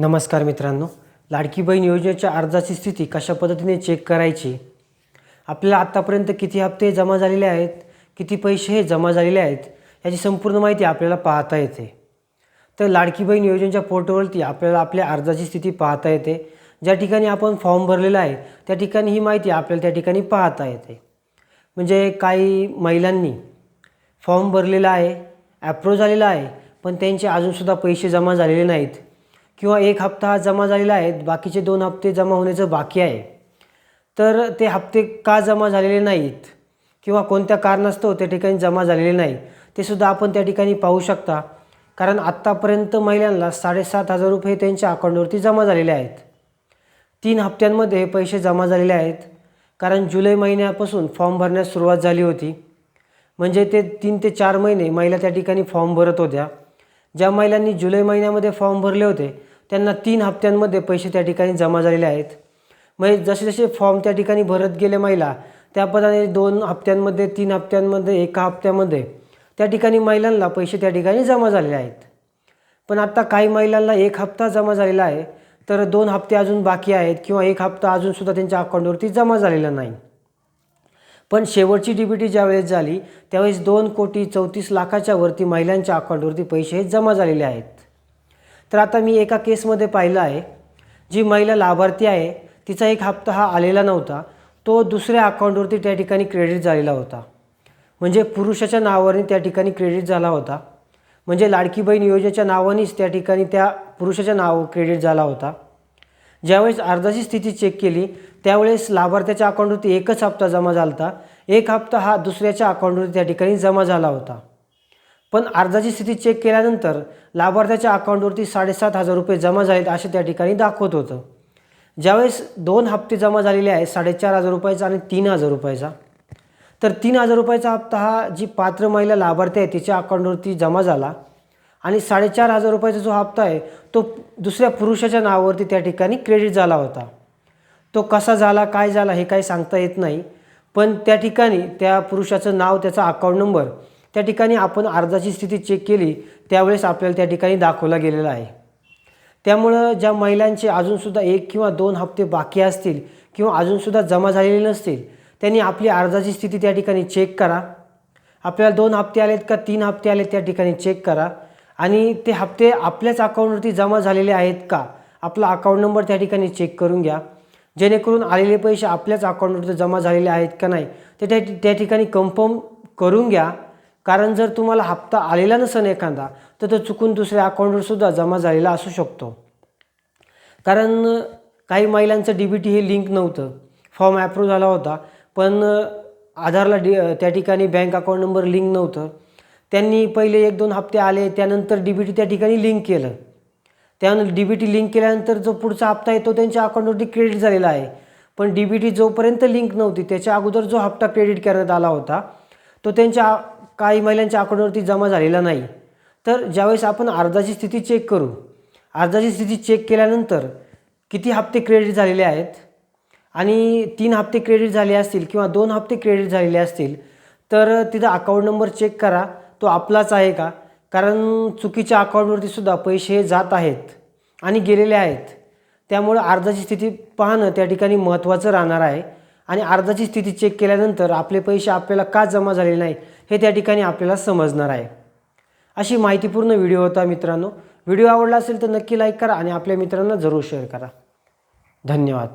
नमस्कार मित्रांनो लाडकी बहीण योजनेच्या अर्जाची स्थिती कशा पद्धतीने चेक करायची? आपल्याला आत्तापर्यंत किती हप्ते जमा झालेले आहेत? किती पैसे हे जमा झालेले आहेत? याची संपूर्ण माहिती आपल्याला पाहता येते. तर लाडकी बहीण योजनेच्या पोर्टलवरती आपल्याला आपल्या अर्जाची स्थिती पाहता येते. ज्या ठिकाणी आपण फॉर्म भरलेला आहे त्या ठिकाणी ही माहिती आपल्याला त्या ठिकाणी पाहता येते. म्हणजे काही महिलांनी फॉर्म भरलेला आहे ॲप्रूव्ह झालेला आहे पण त्यांचे अजूनसुद्धा पैसे जमा झालेले नाहीत. किंवा एक हप्ता हा जमा झालेला आहे बाकीचे दोन हप्ते जमा होण्याचं बाकी आहे. तर ते हप्ते का जमा झालेले नाहीत किंवा कोणत्या कारणास्तव त्या ठिकाणी जमा झालेले नाही ते सुद्धा आपण त्या ठिकाणी पाहू शकता. कारण आत्तापर्यंत महिलांना साडेसात हजार रुपये त्यांच्या अकाउंटवरती जमा झालेले आहेत. तीन हप्त्यांमध्ये हे पैसे जमा झालेले आहेत. कारण जुलै महिन्यापासून फॉर्म भरण्यास सुरुवात झाली होती. म्हणजे ते तीन ते चार महिने महिला त्या ठिकाणी फॉर्म भरत होत्या. ज्या महिलांनी जुलै महिन्यामध्ये फॉर्म भरले होते त्यांना तीन हप्त्यांमध्ये पैसे त्या ठिकाणी जमा झालेले आहेत. म्हणजे जसे जसे फॉर्म त्या ठिकाणी भरत गेले महिला त्याप्रमाणे दोन हप्त्यांमध्ये तीन हप्त्यांमध्ये एका हप्त्यामध्ये त्या ठिकाणी महिलांना पैसे त्या ठिकाणी जमा झालेले आहेत. पण आत्ता काही महिलांना एक हप्ता जमा झालेला आहे तर दोन हप्ते अजून बाकी आहेत किंवा एक हप्ता अजूनसुद्धा त्यांच्या अकाउंटवरती जमा झालेला नाही. पण शेवटची डी बी टी ज्यावेळेस झाली त्यावेळेस दोन कोटी चौतीस लाखाच्या वरती महिलांच्या अकाउंटवरती पैसे हे जमा झालेले आहेत. तर आता मी एका केसमध्ये पाहिलं आहे जी महिला लाभार्थी आहे तिचा एक हप्ता हा आलेला नव्हता तो दुसऱ्या अकाउंटवरती त्या ठिकाणी क्रेडिट झालेला होता. म्हणजे पुरुषाच्या नावाने त्या ठिकाणी क्रेडिट झाला होता. म्हणजे लाडकी बहीण योजनेच्या नावानेच त्या ठिकाणी त्या पुरुषाच्या नाव क्रेडिट झाला होता. ज्यावेळेस अर्जाची स्थिती चेक केली त्यावेळेस लाभार्थ्याच्या अकाउंटवरती एकच हप्ता जमा झाला होता. एक हप्ता हा दुसऱ्याच्या अकाउंटवरती त्या ठिकाणी जमा झाला होता. पण अर्जाची स्थिती चेक केल्यानंतर लाभार्थ्याच्या अकाउंटवरती साडेसात हजार रुपये जमा झालेत असे त्या ठिकाणी दाखवत होतं. ज्यावेळेस दोन हप्ते जमा झालेले आहेत साडेचार हजार रुपयाचा आणि तीन हजार रुपयाचा. तर तीन हजार रुपयाचा हप्ता हा जी पात्र महिला लाभार्थी आहे तिच्या अकाउंटवरती जमा झाला. आणि साडेचार हजार रुपयाचा जो हप्ता आहे तो दुसऱ्या पुरुषाच्या नावावरती त्या ठिकाणी क्रेडिट झाला होता. तो कसा झाला काय झाला हे काही सांगता येत नाही. पण त्या ठिकाणी त्या पुरुषाचं नाव त्याचा अकाउंट नंबर त्या ठिकाणी आपण अर्जाची स्थिती चेक केली त्यावेळेस आपल्याला त्या ठिकाणी दाखवला गेलेला आहे. त्यामुळं ज्या महिलांचे अजूनसुद्धा एक किंवा दोन हप्ते बाकी असतील किंवा अजूनसुद्धा जमा झालेले नसतील त्यांनी आपली अर्जाची स्थिती त्या ठिकाणी चेक करा. आपल्याला दोन हप्ते आलेत का तीन हप्ते आलेत त्या ठिकाणी चेक करा. आणि ते हप्ते आपल्याच अकाउंटवरती जमा झालेले आहेत का आपला अकाउंट नंबर त्या ठिकाणी चेक करून घ्या. जेणेकरून आलेले पैसे आपल्याच अकाउंटवरती जमा झालेले आहेत का नाही ते त्या त्या ठिकाणी कन्फर्म करून घ्या. कारण जर तुम्हाला हप्ता आलेला नसेल एखादा तर तो चुकून दुसऱ्या अकाउंटवर सुद्धा जमा झालेला असू शकतो. कारण काही महिलांचं डी बी टी हे लिंक नव्हतं. फॉर्म ॲप्रूव्ह झाला होता पण आधारला डी त्या ठिकाणी बँक अकाउंट नंबर लिंक नव्हतं. त्यांनी पहिले एक दोन हप्ते आले त्यानंतर डी बी टी त्या ठिकाणी लिंक केलं. त्यानंतर डी बी टी लिंक केल्यानंतर जो पुढचा हप्ता आहे तो त्यांच्या अकाउंटवरती क्रेडिट झालेला आहे. पण डी बी टी जोपर्यंत लिंक नव्हती त्याच्या अगोदर जो हप्ता क्रेडिट करण्यात आला होता तो त्यांच्या काही महिलांच्या अकाउंटवरती जमा झालेला नाही. तर ज्यावेळेस आपण अर्जाची स्थिती चेक करू अर्जाची स्थिती चेक केल्यानंतर किती हप्ते क्रेडिट झालेले आहेत? आणि तीन हप्ते क्रेडिट झाले असतील किंवा दोन हप्ते क्रेडिट झालेले असतील तर तिथं अकाउंट नंबर चेक करा. तो आपलाच आहे का? कारण चुकीच्या अकाउंटवरती सुद्धा पैसे जात आहेत आणि गेलेले आहेत. त्यामुळं अर्जाची स्थिती पाहणं त्या ठिकाणी महत्त्वाचं राहणार आहे. आणि अर्जाची स्थिती चेक केल्यानंतर आपले पैसे आपल्याला का जमा झालेले नाही हे त्या ठिकाणी आपल्याला समजणार आहे. अशी माहितीपूर्ण व्हिडिओ होता मित्रांनो. व्हिडिओ आवडला असेल तर नक्की लाईक करा आणि आपल्या मित्रांना जरूर शेअर करा. धन्यवाद.